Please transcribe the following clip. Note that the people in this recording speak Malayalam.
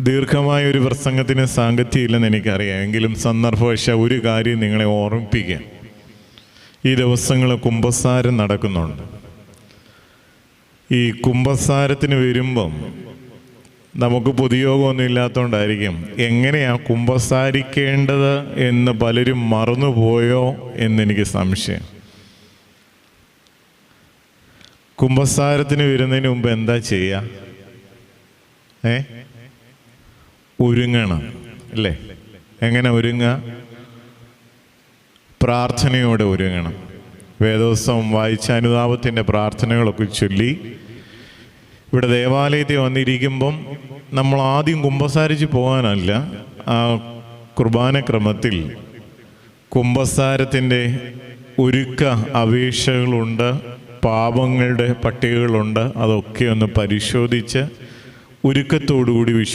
ദീർഘമായ ഒരു പ്രസംഗത്തിന് സാങ്കത്യമില്ലെന്ന് എനിക്കറിയാം. എങ്കിലും സന്ദർഭവശ ഒരു കാര്യം നിങ്ങളെ ഓർമ്മിപ്പിക്കാം. ഈ ദിവസങ്ങൾ കുംഭസാരം നടക്കുന്നുണ്ട്. ഈ കുംഭസാരത്തിന് വരുമ്പം നമുക്ക് പൊതുയോഗമൊന്നും ഇല്ലാത്തതുകൊണ്ടായിരിക്കും എങ്ങനെയാണ് കുംഭസാരിക്കേണ്ടത് എന്ന് പലരും മറന്നുപോയോ എന്നെനിക്ക് സംശയം. കുംഭസാരത്തിന് വരുന്നതിന് മുമ്പ് എന്താ ചെയ്യുക ഏ? ഒരുങ്ങണം. അല്ലേ? എങ്ങനെ ഒരുങ്ങുക? പ്രാർത്ഥനയോടെ ഒരുങ്ങണം. വേദോത്സവം വായിച്ച അനുതാപത്തിന്റെ പ്രാർത്ഥനകളൊക്കെ ചൊല്ലി ഇവിടെ ദേവാലയത്തിൽ വന്നിരിക്കുമ്പം നമ്മൾ ആദ്യം കുമ്പസാരിച്ച് പോകാനല്ല ആ കുർബാന ക്രമത്തിൽ കുംഭസാരത്തിന്റെ ഒരുക്ക അപേക്ഷകളുണ്ട് പാപങ്ങളുടെ പട്ടികകളുണ്ട് അതൊക്കെ ഒന്ന് പരിശോധിച്ച് ഒരുക്കത്തോടുകൂടി വിശ്വ